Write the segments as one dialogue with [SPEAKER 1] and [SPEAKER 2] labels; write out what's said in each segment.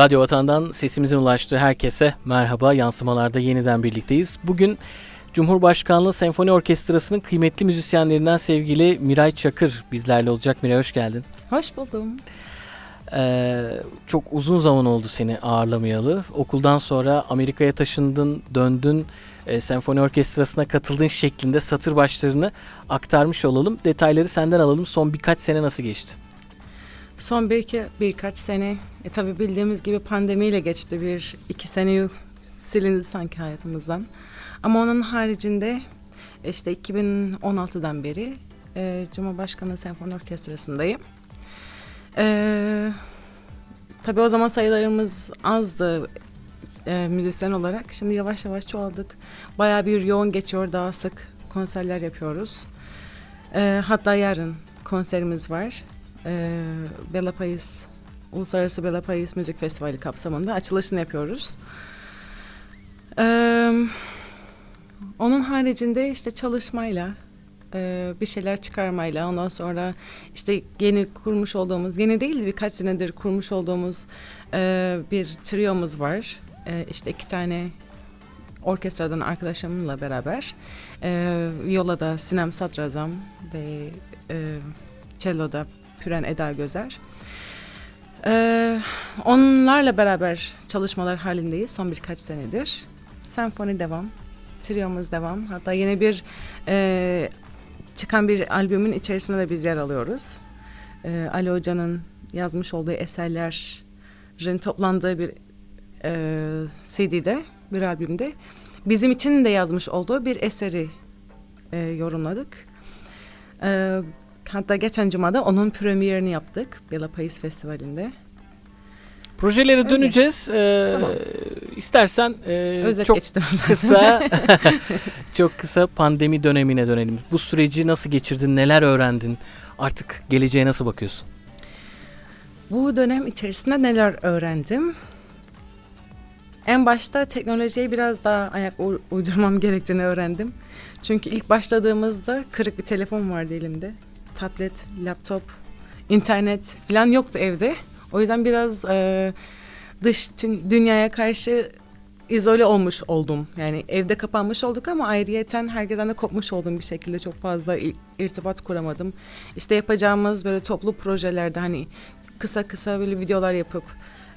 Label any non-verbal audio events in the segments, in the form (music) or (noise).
[SPEAKER 1] Radyo Vatan'dan sesimizin ulaştığı herkese merhaba. Yansımalarda yeniden birlikteyiz. Bugün Cumhurbaşkanlığı Senfoni Orkestrası'nın kıymetli müzisyenlerinden sevgili Miray Çakır bizlerle olacak. Miray hoş geldin.
[SPEAKER 2] Hoş buldum.
[SPEAKER 1] Ee, çok uzun zaman oldu seni ağırlamayalı. Okuldan sonra Amerika'ya taşındın, döndün, e, senfoni orkestrasına katıldığın şeklinde satır başlarını aktarmış olalım. Detayları senden alalım. Son birkaç sene nasıl geçti?
[SPEAKER 2] Son bir iki, birkaç sene, e, tabii bildiğimiz gibi pandemiyle geçti. Bir iki sene silindi sanki hayatımızdan. Ama onun haricinde işte 2016'dan beri e, Cumhurbaşkanlığı Senfoni Orkestrası'ndayım. E, tabii o zaman sayılarımız azdı e, müzisyen olarak. Şimdi yavaş yavaş çoğaldık. Bayağı bir yoğun geçiyor, daha sık konserler yapıyoruz. E, hatta yarın konserimiz var. E, Bela Payız, Uluslararası Bela Payız Müzik Festivali kapsamında açılışını yapıyoruz. E, onun haricinde işte çalışmayla, e, bir şeyler çıkarmayla, ondan sonra işte yeni kurmuş olduğumuz, yeni değil birkaç senedir kurmuş olduğumuz e, bir triyomuz var. E, işte iki tane orkestradan arkadaşımla beraber e, Viola'da Sinem Sadrazam ve e, cello'da Püren Eda Gözer. E, onlarla beraber çalışmalar halindeyiz son birkaç senedir. Senfoni devam, triyomuz devam. Hatta yeni bir e, çıkan bir albümün içerisinde de biz yer alıyoruz. E, Ali Hoca'nın yazmış olduğu eserlerin toplandığı bir e, CD'de, bir albümde bizim için de yazmış olduğu bir eseri e, yorumladık. E, hatta geçen cumada onun premierini yaptık Bela Payız Festivali'nde.
[SPEAKER 1] Projelere
[SPEAKER 2] Öyle.
[SPEAKER 1] döneceğiz. Ee,
[SPEAKER 2] Tamam.
[SPEAKER 1] İstersen e,
[SPEAKER 2] Özet
[SPEAKER 1] çok
[SPEAKER 2] geçtim.
[SPEAKER 1] kısa (laughs) çok kısa pandemi dönemine dönelim. Bu süreci nasıl geçirdin? Neler öğrendin? Artık geleceğe nasıl bakıyorsun?
[SPEAKER 2] Bu dönem içerisinde neler öğrendim? En başta teknolojiye biraz daha ayak uydurmam gerektiğini öğrendim. Çünkü ilk başladığımızda kırık bir telefon vardı elimde. Tablet, laptop, internet falan yoktu evde. O yüzden biraz e, dış dünyaya karşı izole olmuş oldum. Yani evde kapanmış olduk ama ayrıyeten herkesten de kopmuş oldum bir şekilde. Çok fazla irtibat kuramadım. İşte yapacağımız böyle toplu projelerde hani kısa kısa böyle videolar yapıp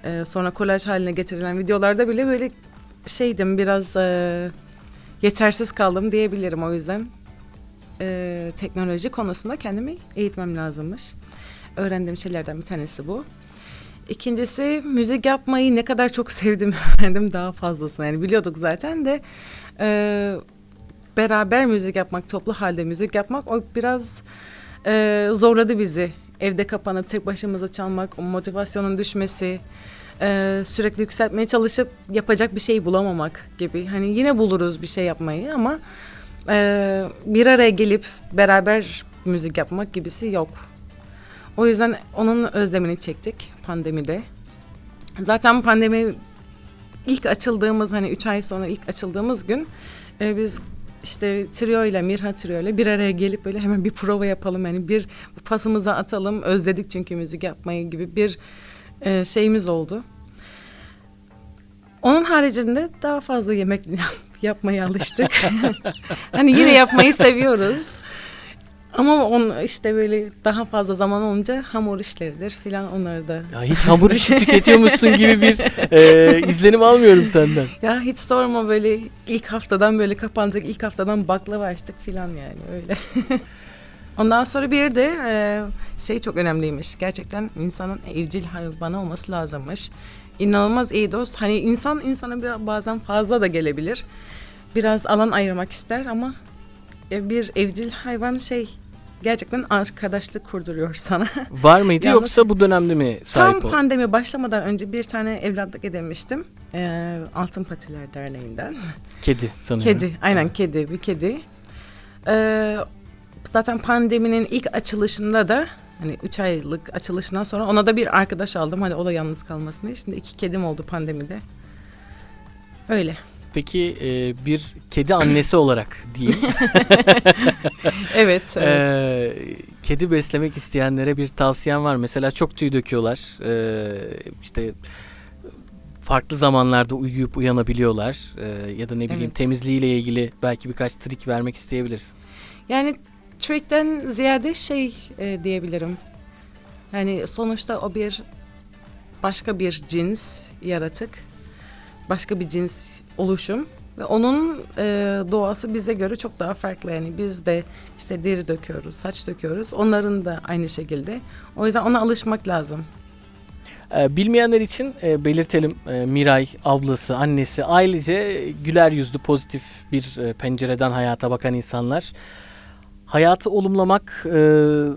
[SPEAKER 2] e, sonra kolaj haline getirilen videolarda bile böyle şeydim biraz e, yetersiz kaldım diyebilirim o yüzden e, teknoloji konusunda kendimi eğitmem lazımmış. Öğrendiğim şeylerden bir tanesi bu. İkincisi müzik yapmayı ne kadar çok sevdim (laughs) öğrendim daha fazlasını. Yani biliyorduk zaten de e, beraber müzik yapmak, toplu halde müzik yapmak o biraz e, zorladı bizi. Evde kapanıp tek başımıza çalmak, o motivasyonun düşmesi, e, sürekli yükseltmeye çalışıp yapacak bir şey bulamamak gibi. Hani yine buluruz bir şey yapmayı ama e, bir araya gelip beraber müzik yapmak gibisi yok. O yüzden onun özlemini çektik pandemide. Zaten pandemi ilk açıldığımız hani üç ay sonra ilk açıldığımız gün e, biz işte trio ile Mirha trio ile bir araya gelip böyle hemen bir prova yapalım yani bir pasımıza atalım özledik çünkü müzik yapmayı gibi bir e, şeyimiz oldu. Onun haricinde daha fazla yemek (laughs) yapmaya alıştık. (laughs) hani yine yapmayı seviyoruz. Ama on işte böyle daha fazla zaman olunca hamur işleridir filan onları da.
[SPEAKER 1] Ya hiç hamur işi (laughs) tüketiyormuşsun gibi bir e, izlenim almıyorum senden.
[SPEAKER 2] Ya hiç sorma böyle ilk haftadan böyle kapandık ilk haftadan baklava açtık filan yani öyle. Ondan sonra bir de e, şey çok önemliymiş. Gerçekten insanın evcil hayvanı olması lazımmış. İnanılmaz iyi dost. Hani insan insana bir, bazen fazla da gelebilir. Biraz alan ayırmak ister ama e, bir evcil hayvan şey gerçekten arkadaşlık kurduruyor (laughs) sana.
[SPEAKER 1] Var mıydı
[SPEAKER 2] Yalnız-
[SPEAKER 1] yoksa bu dönemde mi sahip
[SPEAKER 2] Tam
[SPEAKER 1] oldun?
[SPEAKER 2] pandemi başlamadan önce bir tane evlatlık edinmiştim. E, Altın Patiler Derneği'nden.
[SPEAKER 1] Kedi sanıyorum.
[SPEAKER 2] Kedi, aynen kedi, bir kedi. Ee, zaten pandeminin ilk açılışında da hani 3 aylık açılışından sonra ona da bir arkadaş aldım. Hani o da yalnız kalmasın diye. Şimdi iki kedim oldu pandemide. Öyle.
[SPEAKER 1] Peki e, bir kedi annesi olarak diyeyim. (laughs) (laughs)
[SPEAKER 2] Evet, evet.
[SPEAKER 1] Ee, kedi beslemek isteyenlere bir tavsiyem var. Mesela çok tüy döküyorlar. Ee, işte farklı zamanlarda uyuyup uyanabiliyorlar e, ya da ne bileyim
[SPEAKER 2] Evet.
[SPEAKER 1] temizliğiyle ilgili belki birkaç trik vermek isteyebilirsin.
[SPEAKER 2] Yani trickten ziyade şey e, diyebilirim. Yani sonuçta o bir başka bir cins yaratık. Başka bir cins oluşum. Ve onun e, doğası bize göre çok daha farklı. Yani biz de işte deri döküyoruz, saç döküyoruz. Onların da aynı şekilde. O yüzden ona alışmak lazım.
[SPEAKER 1] E, bilmeyenler için e, belirtelim e, Miray ablası, annesi ailece güler yüzlü pozitif bir pencereden hayata bakan insanlar. Hayatı olumlamak e,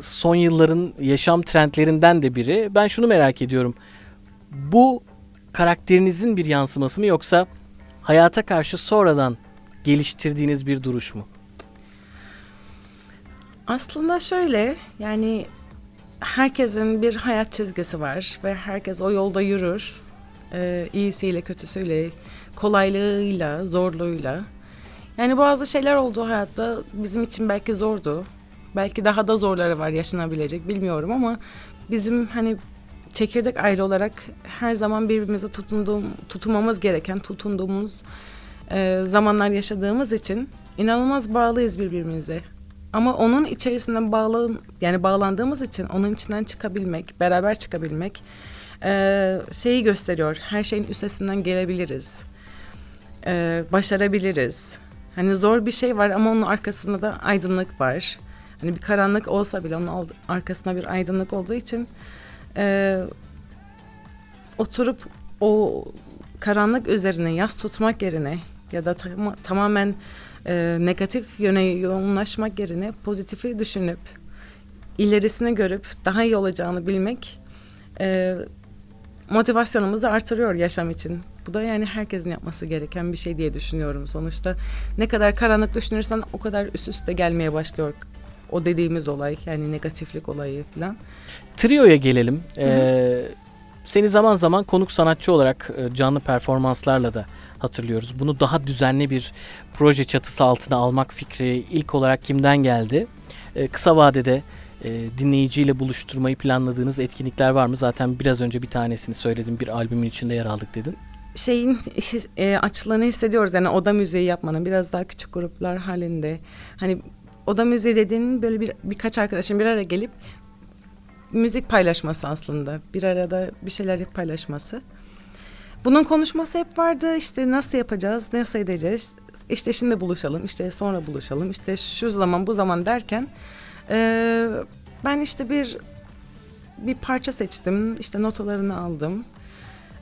[SPEAKER 1] son yılların yaşam trendlerinden de biri. Ben şunu merak ediyorum. Bu karakterinizin bir yansıması mı yoksa hayata karşı sonradan geliştirdiğiniz bir duruş mu?
[SPEAKER 2] Aslında şöyle yani herkesin bir hayat çizgisi var ve herkes o yolda yürür. Ee, iyisiyle, kötüsüyle, kolaylığıyla, zorluğuyla. Yani bazı şeyler oldu hayatta bizim için belki zordu. Belki daha da zorları var yaşanabilecek bilmiyorum ama bizim hani çekirdek aile olarak her zaman birbirimize tutunduğum, tutunmamız gereken, tutunduğumuz e, zamanlar yaşadığımız için inanılmaz bağlıyız birbirimize. Ama onun içerisinde bağlı yani bağlandığımız için onun içinden çıkabilmek, beraber çıkabilmek e, şeyi gösteriyor. Her şeyin üstesinden gelebiliriz. E, başarabiliriz. Hani zor bir şey var ama onun arkasında da aydınlık var. Hani bir karanlık olsa bile onun arkasında bir aydınlık olduğu için e, oturup o karanlık üzerine yas tutmak yerine ya da tama- tamamen e, negatif yöne yoğunlaşmak yerine pozitifi düşünüp ilerisini görüp daha iyi olacağını bilmek e, motivasyonumuzu artırıyor yaşam için. Bu da yani herkesin yapması gereken bir şey diye düşünüyorum. Sonuçta ne kadar karanlık düşünürsen o kadar üst üste gelmeye başlıyor o dediğimiz olay yani negatiflik olayı falan.
[SPEAKER 1] Trio'ya gelelim. Ee, seni zaman zaman konuk sanatçı olarak e, canlı performanslarla da hatırlıyoruz. Bunu daha düzenli bir proje çatısı altına almak fikri ilk olarak kimden geldi? Ee, kısa vadede e, dinleyiciyle buluşturmayı planladığınız etkinlikler var mı? Zaten biraz önce bir tanesini söyledim. Bir albümün içinde yer aldık dedin.
[SPEAKER 2] Şeyin (laughs) e, açıldığını hissediyoruz. Yani oda müziği yapmanın biraz daha küçük gruplar halinde. Hani oda müziği dediğin böyle bir birkaç arkadaşın bir araya gelip müzik paylaşması aslında. Bir arada bir şeyler paylaşması. Bunun konuşması hep vardı. İşte nasıl yapacağız, nasıl edeceğiz? İşte şimdi buluşalım, işte sonra buluşalım, işte şu zaman bu zaman derken e, ben işte bir bir parça seçtim. işte notalarını aldım.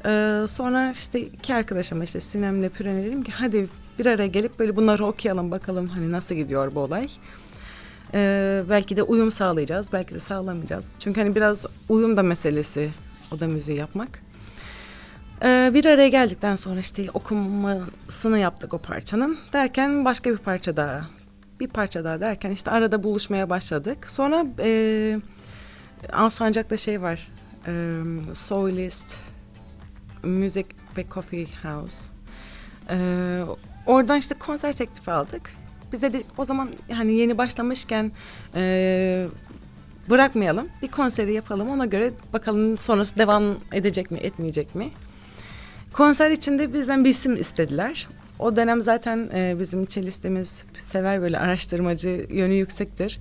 [SPEAKER 2] Ee, sonra işte iki arkadaşıma işte Sinem'le Püren'e dedim ki hadi bir araya gelip böyle bunları okuyalım bakalım hani nasıl gidiyor bu olay. Ee, belki de uyum sağlayacağız, belki de sağlamayacağız. Çünkü hani biraz uyum da meselesi o da müziği yapmak. Ee, bir araya geldikten sonra işte okumasını yaptık o parçanın. Derken başka bir parça daha, bir parça daha derken işte arada buluşmaya başladık. Sonra e, Alsancak'ta şey var, e, Soulist, Music ve Coffee House. Ee, oradan işte konser teklifi aldık. Bize dedik o zaman hani yeni başlamışken e, bırakmayalım. Bir konseri yapalım. Ona göre bakalım sonrası devam edecek mi, etmeyecek mi? Konser içinde bizden bir isim istediler. O dönem zaten e, bizim çelistemiz sever böyle araştırmacı yönü yüksektir.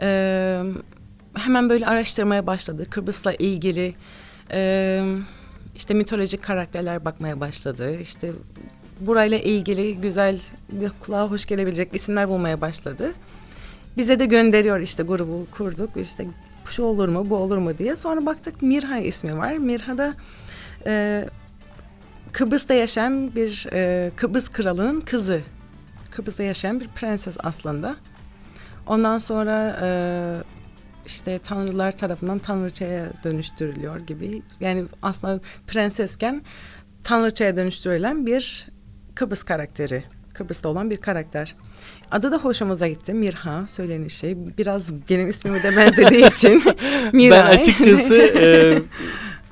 [SPEAKER 2] Ee, hemen böyle araştırmaya başladı. Kıbrıs'la ilgili e, işte mitolojik karakterler bakmaya başladı. İşte burayla ilgili güzel bir kulağa hoş gelebilecek isimler bulmaya başladı. Bize de gönderiyor işte grubu kurduk. İşte şu olur mu bu olur mu diye. Sonra baktık Mirha ismi var. Mirha da e, Kıbrıs'ta yaşayan bir e, Kıbrıs kralının kızı. Kıbrıs'ta yaşayan bir prenses aslında. Ondan sonra e, işte tanrılar tarafından tanrıçaya dönüştürülüyor gibi. Yani aslında prensesken tanrıçaya dönüştürülen bir Kıbrıs karakteri. Kıbrıs'ta olan bir karakter. Adı da hoşumuza gitti. Mirha söylenişi. Biraz benim ismime de benzediği (laughs) için Miray.
[SPEAKER 1] Ben açıkçası (laughs) e,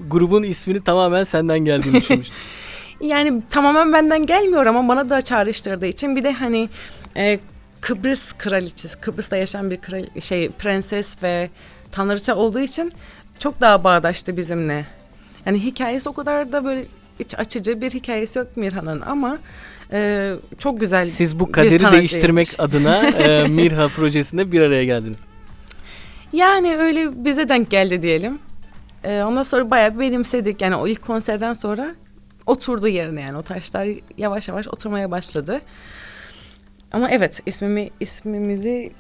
[SPEAKER 1] grubun ismini tamamen senden geldiğini düşünmüştüm.
[SPEAKER 2] Yani tamamen benden gelmiyor ama bana da çağrıştırdığı için bir de hani e, Kıbrıs kraliçesi, Kıbrıs'ta yaşayan bir kral, şey prenses ve tanrıça olduğu için çok daha bağdaştı bizimle. Yani hikayesi o kadar da böyle iç açıcı bir hikayesi yok Mirhan'ın ama e, çok güzel.
[SPEAKER 1] Siz bu kaderi değiştirmek (laughs) adına e, Mirha projesinde bir araya geldiniz.
[SPEAKER 2] Yani öyle bize denk geldi diyelim. E, ondan sonra bayağı benimsedik. Yani o ilk konserden sonra oturdu yerine yani o taşlar yavaş yavaş oturmaya başladı. Ama evet ismimi ismimizi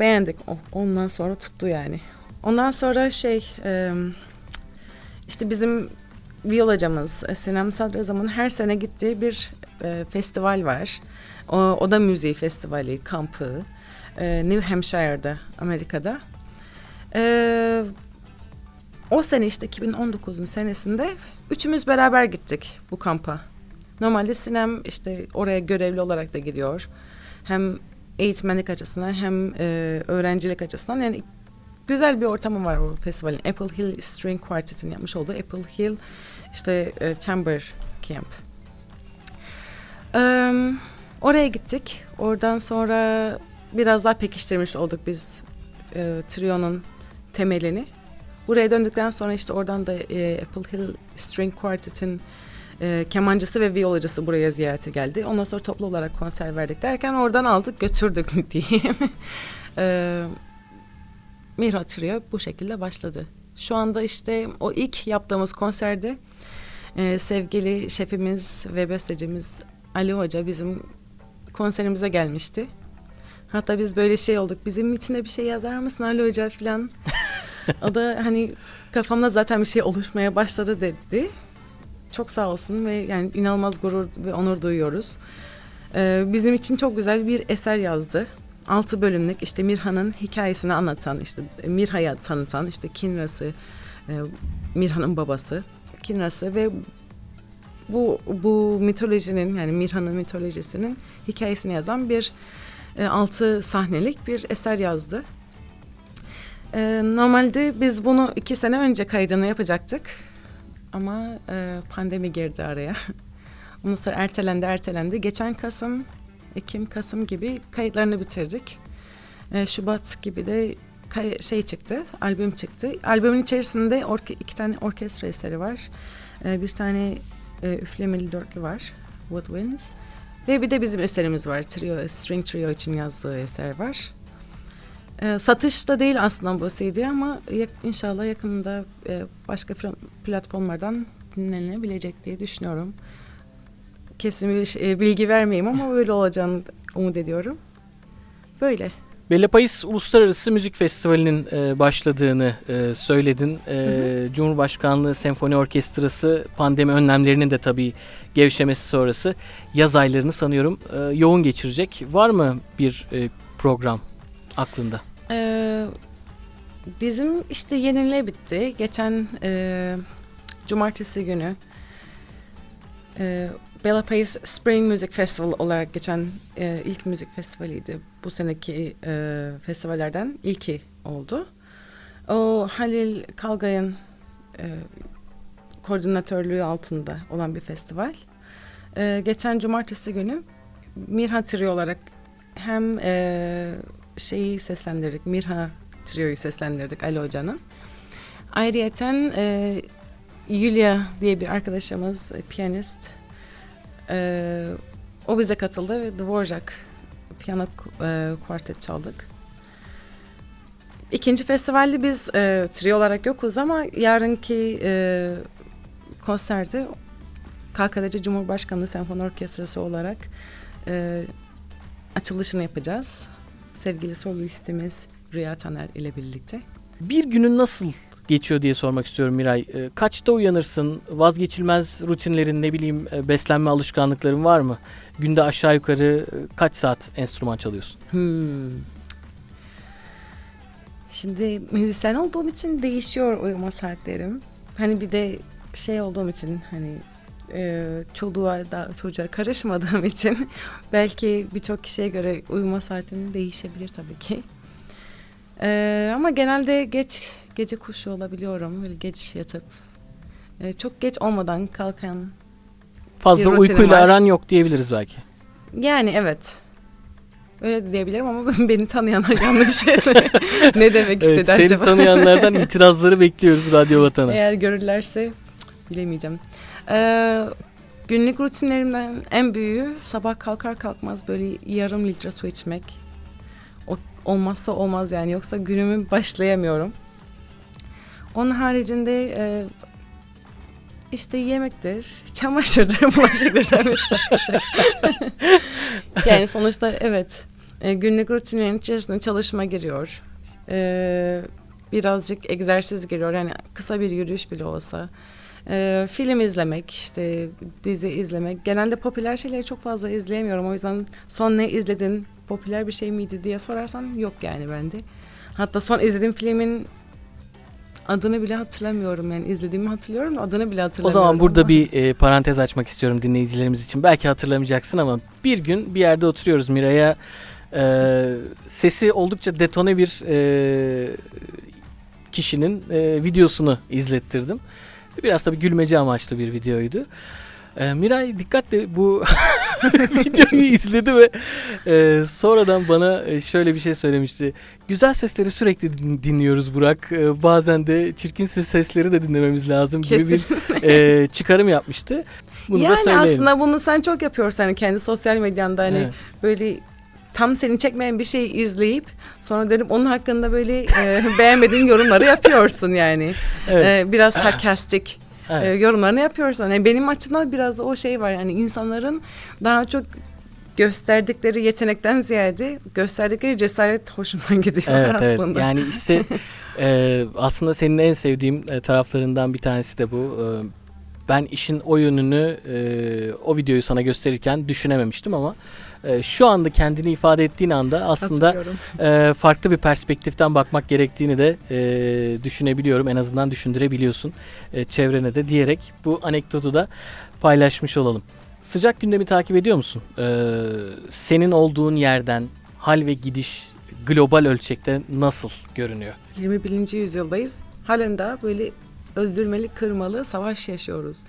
[SPEAKER 2] beğendik. Ondan sonra tuttu yani. Ondan sonra şey işte bizim viyolacımız e, Sinem Sadrazam'ın her sene gittiği bir e, festival var. O, o da müziği festivali, kampı. E, New Hampshire'da, Amerika'da. O sene işte 2019'un senesinde üçümüz beraber gittik bu kampa. Normalde Sinem işte oraya görevli olarak da gidiyor. Hem eğitmenlik açısından hem e, öğrencilik açısından yani güzel bir ortamı var o festivalin. Apple Hill String Quartet'in yapmış olduğu Apple Hill işte e, Chamber Camp. Eee, oraya gittik. Oradan sonra biraz daha pekiştirmiş olduk biz e, trionun temelini. Buraya döndükten sonra işte oradan da e, Apple Hill String Quartet'in e, kemancısı ve viyolacısı buraya ziyarete geldi. Ondan sonra toplu olarak konser verdik derken oradan aldık götürdük (laughs) diyeyim. e, Mihra Trio bu şekilde başladı. Şu anda işte o ilk yaptığımız konserde e, sevgili şefimiz ve bestecimiz Ali Hoca bizim konserimize gelmişti. Hatta biz böyle şey olduk. Bizim için de bir şey yazar mısın Ali Hoca falan. (laughs) o da hani kafamda zaten bir şey oluşmaya başladı dedi. Çok sağ olsun ve yani inanılmaz gurur ve onur duyuyoruz. Ee, bizim için çok güzel bir eser yazdı. Altı bölümlük işte Mirhan'ın hikayesini anlatan, işte Mirha'ya tanıtan, işte Kinra'sı, e, Mirhan'ın babası, Kinra'sı ve bu bu mitolojinin yani Mirhan'ın mitolojisinin hikayesini yazan bir e, altı sahnelik bir eser yazdı. E, normalde biz bunu iki sene önce kaydını yapacaktık. Ama e, pandemi girdi araya. (laughs) Ondan sonra ertelendi ertelendi. Geçen Kasım, Ekim, Kasım gibi kayıtlarını bitirdik. E, Şubat gibi de şey çıktı, albüm çıktı. Albümün içerisinde iki tane orkestra eseri var. E, bir tane e, üflemeli dörtlü var, Woodwinds. Ve bir de bizim eserimiz var, trio, string trio için yazdığı eser var. E, satışta değil aslında bu CD ama yak- inşallah yakında e, başka pla- platformlardan dinlenebilecek diye düşünüyorum. Kesin bir e, bilgi vermeyeyim ama (laughs) öyle olacağını umut ediyorum. Böyle.
[SPEAKER 1] Bella Pais Uluslararası Müzik Festivali'nin e, başladığını e, söyledin. E,
[SPEAKER 2] Hı
[SPEAKER 1] Cumhurbaşkanlığı Senfoni Orkestrası pandemi önlemlerinin de tabii gevşemesi sonrası yaz aylarını sanıyorum e, yoğun geçirecek. Var mı bir e, program aklında?
[SPEAKER 2] Ee, bizim işte yenile bitti. Geçen e, cumartesi günü e, Bella Pais Spring Music Festival olarak geçen e, ilk müzik festivaliydi. Bu seneki e, festivallerden ilki oldu. O Halil Kalgay'ın e, koordinatörlüğü altında olan bir festival. E, geçen cumartesi günü Mirha Trio olarak hem e, şeyi seslendirdik, Mirha Trio'yu seslendirdik Ali Hoca'nın. Ayrıyeten e, Yulia diye bir arkadaşımız, e, piyanist. E, o bize katıldı ve Dvorak piyano e, kuartet çaldık. İkinci festivalde biz e, trio olarak yokuz ama yarınki e, konserde KKDC Cumhurbaşkanlığı Senfoni Orkestrası olarak e, açılışını yapacağız. Sevgili solistimiz Rüya Taner ile birlikte.
[SPEAKER 1] Bir günün nasıl geçiyor diye sormak istiyorum Miray. E, kaçta uyanırsın? Vazgeçilmez rutinlerin ne bileyim e, beslenme alışkanlıkların var mı? Günde aşağı yukarı e, kaç saat enstrüman çalıyorsun?
[SPEAKER 2] Hmm. Şimdi müzisyen olduğum için değişiyor uyuma saatlerim. Hani bir de şey olduğum için hani e, çoluğa da çocuğa karışmadığım için (laughs) belki birçok kişiye göre uyuma saatim değişebilir tabii ki. E, ama genelde geç gece kuşu olabiliyorum. Böyle geç yatıp e, çok geç olmadan kalkan
[SPEAKER 1] Fazla uykuyla
[SPEAKER 2] var.
[SPEAKER 1] aran yok diyebiliriz belki.
[SPEAKER 2] Yani evet. Öyle de diyebilirim ama (laughs) beni tanıyanlar yanlış (laughs) ne demek istedi
[SPEAKER 1] Evet, seni
[SPEAKER 2] acaba?
[SPEAKER 1] tanıyanlardan itirazları bekliyoruz Radyo Vatan'a.
[SPEAKER 2] Eğer görürlerse bilemeyeceğim. Ee, günlük rutinlerimden en büyüğü sabah kalkar kalkmaz böyle yarım litre su içmek. O, olmazsa olmaz yani yoksa günümü başlayamıyorum. Onun haricinde e, işte yemektir, (laughs) çamaşırdır, bulaşıktır (laughs) demiş şaka şaka. yani sonuçta evet e, günlük rutinlerin içerisinde çalışma giriyor. E, birazcık egzersiz giriyor yani kısa bir yürüyüş bile olsa. E, film izlemek, işte dizi izlemek. Genelde popüler şeyleri çok fazla izleyemiyorum. O yüzden son ne izledin, popüler bir şey miydi diye sorarsan yok yani bende. Hatta son izlediğim filmin adını bile hatırlamıyorum yani izlediğimi hatırlıyorum da adını bile
[SPEAKER 1] O
[SPEAKER 2] hatırlamıyorum.
[SPEAKER 1] zaman burada
[SPEAKER 2] ama-
[SPEAKER 1] bir e, parantez açmak istiyorum dinleyicilerimiz için. Belki hatırlamayacaksın ama bir gün bir yerde oturuyoruz Miray'a e, sesi oldukça detone bir e, kişinin e, videosunu izlettirdim. Biraz tabii gülmece amaçlı bir videoydu. E, Miray dikkatle bu (laughs) videoyu izledi ve e, sonradan bana e, şöyle bir şey söylemişti. Güzel sesleri sürekli din- dinliyoruz Burak. E, bazen de çirkin ses- sesleri de dinlememiz lazım gibi bir e, çıkarım yapmıştı. Bunu da
[SPEAKER 2] yani
[SPEAKER 1] söyleyelim.
[SPEAKER 2] aslında bunu sen çok yapıyorsun hani kendi sosyal medyanda hani
[SPEAKER 1] Evet.
[SPEAKER 2] böyle tam seni çekmeyen bir şeyi izleyip sonra dönüp onun hakkında böyle e, (laughs) beğenmediğin yorumları yapıyorsun yani.
[SPEAKER 1] Evet,
[SPEAKER 2] E, biraz sarkastik e,
[SPEAKER 1] evet.
[SPEAKER 2] yorumlarını yapıyorsun. Yani benim açımdan biraz o şey var yani insanların daha çok gösterdikleri yetenekten ziyade gösterdikleri cesaret hoşuma (laughs) gidiyor
[SPEAKER 1] Evet, evet.
[SPEAKER 2] aslında.
[SPEAKER 1] Yani işte (laughs) e, aslında senin en sevdiğim e, taraflarından bir tanesi de bu. E, ben işin o yönünü e, o videoyu sana gösterirken düşünememiştim ama e, şu anda kendini ifade ettiğin anda aslında e, farklı bir perspektiften bakmak gerektiğini de e, düşünebiliyorum. En azından düşündürebiliyorsun e, çevrene de diyerek bu anekdotu da paylaşmış olalım. Sıcak gündemi takip ediyor musun? E, senin olduğun yerden hal ve gidiş global ölçekte nasıl görünüyor?
[SPEAKER 2] 21. yüzyıldayız. Halen daha böyle öldürmeli, kırmalı savaş yaşıyoruz.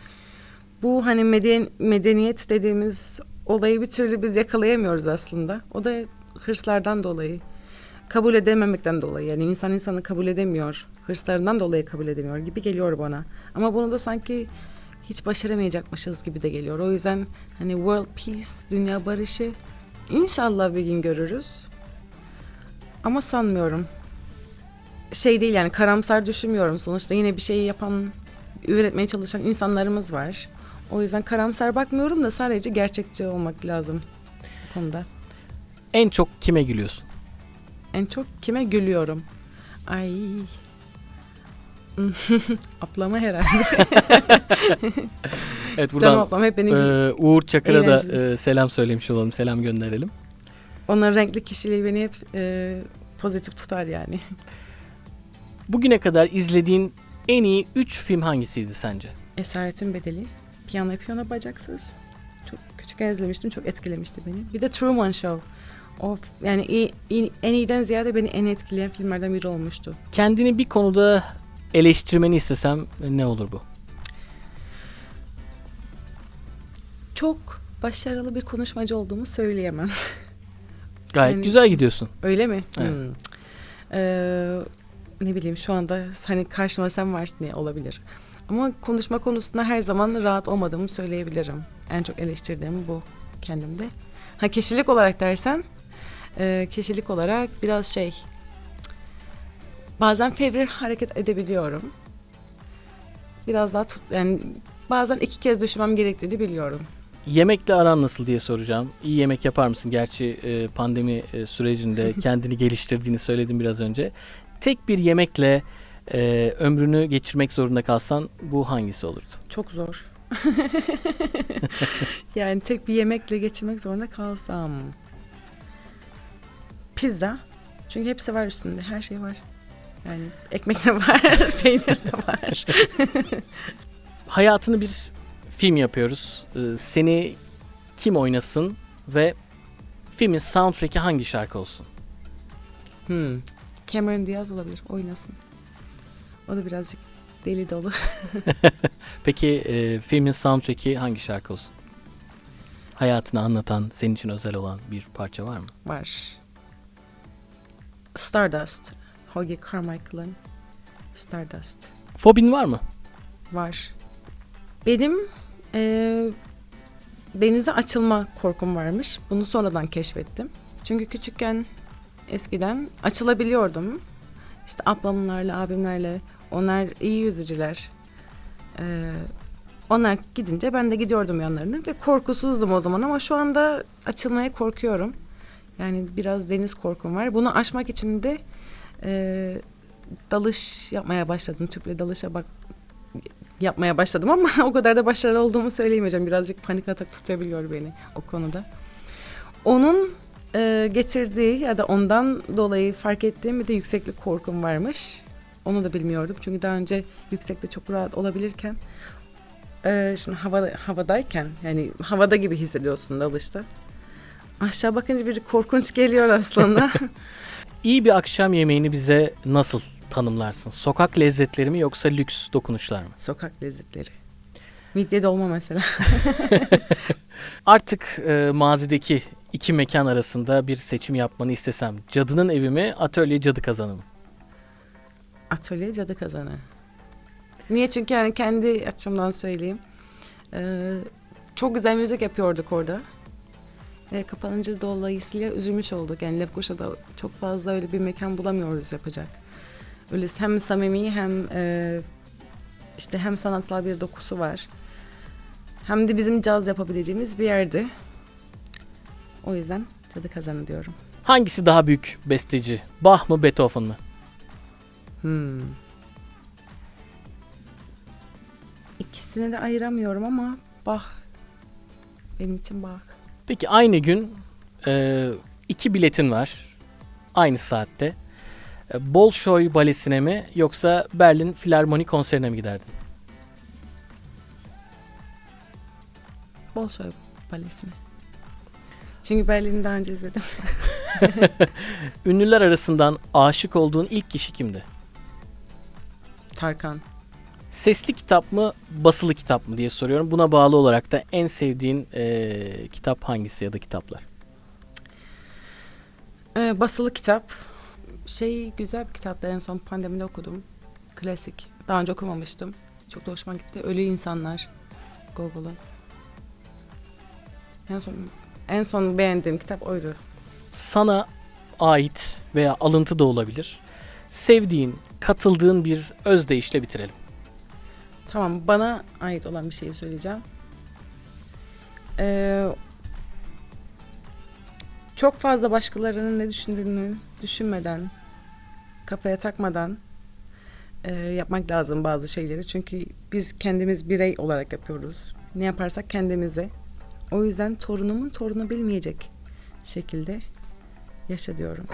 [SPEAKER 2] Bu hani meden, medeniyet dediğimiz olayı bir türlü biz yakalayamıyoruz aslında. O da hırslardan dolayı. Kabul edememekten dolayı. Yani insan insanı kabul edemiyor. Hırslarından dolayı kabul edemiyor gibi geliyor bana. Ama bunu da sanki hiç başaramayacakmışız gibi de geliyor. O yüzden hani world peace, dünya barışı inşallah bir gün görürüz. Ama sanmıyorum şey değil yani karamsar düşünmüyorum. Sonuçta yine bir şey yapan, üretmeye çalışan insanlarımız var. O yüzden karamsar bakmıyorum da sadece gerçekçi olmak lazım bu konuda.
[SPEAKER 1] En çok kime gülüyorsun?
[SPEAKER 2] En çok kime gülüyorum? Ay. (laughs) Ablama herhalde. (laughs)
[SPEAKER 1] Evet
[SPEAKER 2] Canım
[SPEAKER 1] buradan
[SPEAKER 2] ablam hep beni
[SPEAKER 1] e, Uğur Çakır'a da e, selam söylemiş olalım. Selam gönderelim.
[SPEAKER 2] Onun renkli kişiliği beni hep e, pozitif tutar yani.
[SPEAKER 1] Bugüne kadar izlediğin en iyi 3 film hangisiydi sence?
[SPEAKER 2] Esaretin Bedeli, Piyano Piyano Bacaksız. Çok küçükken izlemiştim, çok etkilemişti beni. Bir de Truman Show. O yani iyi, iyi- en iyiden ziyade beni en etkileyen filmlerden biri olmuştu.
[SPEAKER 1] Kendini bir konuda eleştirmeni istesem ne olur bu?
[SPEAKER 2] Çok başarılı bir konuşmacı olduğumu söyleyemem.
[SPEAKER 1] Gayet
[SPEAKER 2] Yani-
[SPEAKER 1] güzel gidiyorsun.
[SPEAKER 2] Öyle mi?
[SPEAKER 1] Evet.
[SPEAKER 2] Hmm. Ee, ne bileyim şu anda hani karşıma sen varsın diye olabilir. Ama konuşma konusunda her zaman rahat olmadığımı söyleyebilirim. En çok eleştirdiğim bu kendimde. Ha kişilik olarak dersen, e, kişilik olarak biraz şey, bazen fevri hareket edebiliyorum. Biraz daha tut, yani bazen iki kez düşünmem gerektiğini biliyorum.
[SPEAKER 1] Yemekle aran nasıl diye soracağım. İyi yemek yapar mısın? Gerçi e, pandemi e, sürecinde (laughs) kendini geliştirdiğini söyledim biraz önce. Tek bir yemekle e, ömrünü geçirmek zorunda kalsan bu hangisi olurdu?
[SPEAKER 2] Çok zor. (laughs) yani tek bir yemekle geçirmek zorunda kalsam. Pizza. Çünkü hepsi var üstünde. Her şey var. Yani ekmek de var, (laughs) peynir de var. (laughs)
[SPEAKER 1] Hayatını bir film yapıyoruz. E, seni kim oynasın ve filmin soundtrack'i hangi şarkı olsun?
[SPEAKER 2] Hmm. Cameron Diaz olabilir. Oynasın. O da birazcık deli dolu. (laughs)
[SPEAKER 1] Peki e, filmin soundtrack'i hangi şarkı olsun? Hayatını anlatan, senin için özel olan bir parça var mı?
[SPEAKER 2] var. Stardust. Hoagie Carmichael'ın Stardust.
[SPEAKER 1] Fobin var mı?
[SPEAKER 2] var. Benim Ee, denize açılma korkum varmış. Bunu sonradan keşfettim. Çünkü küçükken eskiden açılabiliyordum. İşte ablamlarla, abimlerle. Onlar iyi yüzücüler. Ee, onlar gidince ben de gidiyordum yanlarına ve korkusuzdum o zaman ama şu anda açılmaya korkuyorum. Yani biraz deniz korkum var. Bunu aşmak için de e, dalış yapmaya başladım. Tüple dalışa bak yapmaya başladım ama (laughs) o kadar da başarılı olduğumu söyleyemeyeceğim. Birazcık panik atak tutabiliyor beni o konuda. Onun e, getirdiği ya da ondan dolayı fark ettiğim bir de yükseklik korkum varmış. Onu da bilmiyordum. Çünkü daha önce yüksekte çok rahat olabilirken e, şimdi havada, havadayken yani havada gibi hissediyorsun dalışta. Aşağı bakınca bir korkunç geliyor aslında. (laughs) (laughs)
[SPEAKER 1] İyi bir akşam yemeğini bize nasıl tanımlarsın? Sokak lezzetleri mi yoksa lüks dokunuşlar mı?
[SPEAKER 2] Sokak lezzetleri. Midye dolma mesela. (laughs)
[SPEAKER 1] Artık e, mazideki iki mekan arasında bir seçim yapmanı istesem. Cadının evi mi, atölye cadı kazanı mı?
[SPEAKER 2] Atölye cadı kazanı. Niye? Çünkü yani kendi açımdan söyleyeyim. Ee, çok güzel müzik yapıyorduk orada. Ve kapanınca dolayısıyla üzülmüş olduk. Yani Lefkoşa'da çok fazla öyle bir mekan bulamıyoruz yapacak. Öyle hem samimi hem e, işte hem sanatsal bir dokusu var. Hem de bizim caz yapabileceğimiz bir yerdi. O yüzden cadı kazanı diyorum.
[SPEAKER 1] Hangisi daha büyük besteci? Bach mı, Beethoven mı?
[SPEAKER 2] Hmm. İkisini de ayıramıyorum ama Bach benim için Bach.
[SPEAKER 1] Peki aynı gün e, iki biletin var. Aynı saatte. E, Bolşoy Balesi'ne mi yoksa Berlin Filarmoni konserine mi giderdin?
[SPEAKER 2] Bolşoy Balesi'ne. Çünkü Berlin'i daha önce izledim. (laughs)
[SPEAKER 1] Ünlüler arasından aşık olduğun ilk kişi kimdi?
[SPEAKER 2] Tarkan.
[SPEAKER 1] Sesli kitap mı, basılı kitap mı diye soruyorum. Buna bağlı olarak da en sevdiğin e, kitap hangisi ya da kitaplar?
[SPEAKER 2] Ee, basılı kitap. Şey güzel bir kitaptı en son pandemide okudum. Klasik. Daha önce okumamıştım. Çok da hoşuma gitti. Ölü İnsanlar. Gogol'un. En son en son beğendiğim kitap oydu.
[SPEAKER 1] Sana ait veya alıntı da olabilir. Sevdiğin, katıldığın bir özdeyişle bitirelim.
[SPEAKER 2] Tamam bana ait olan bir şeyi söyleyeceğim. Ee, çok fazla başkalarının ne düşündüğünü düşünmeden, kafaya takmadan e, yapmak lazım bazı şeyleri. Çünkü biz kendimiz birey olarak yapıyoruz. Ne yaparsak kendimize. O yüzden torunumun torunu bilmeyecek şekilde yaşa diyorum.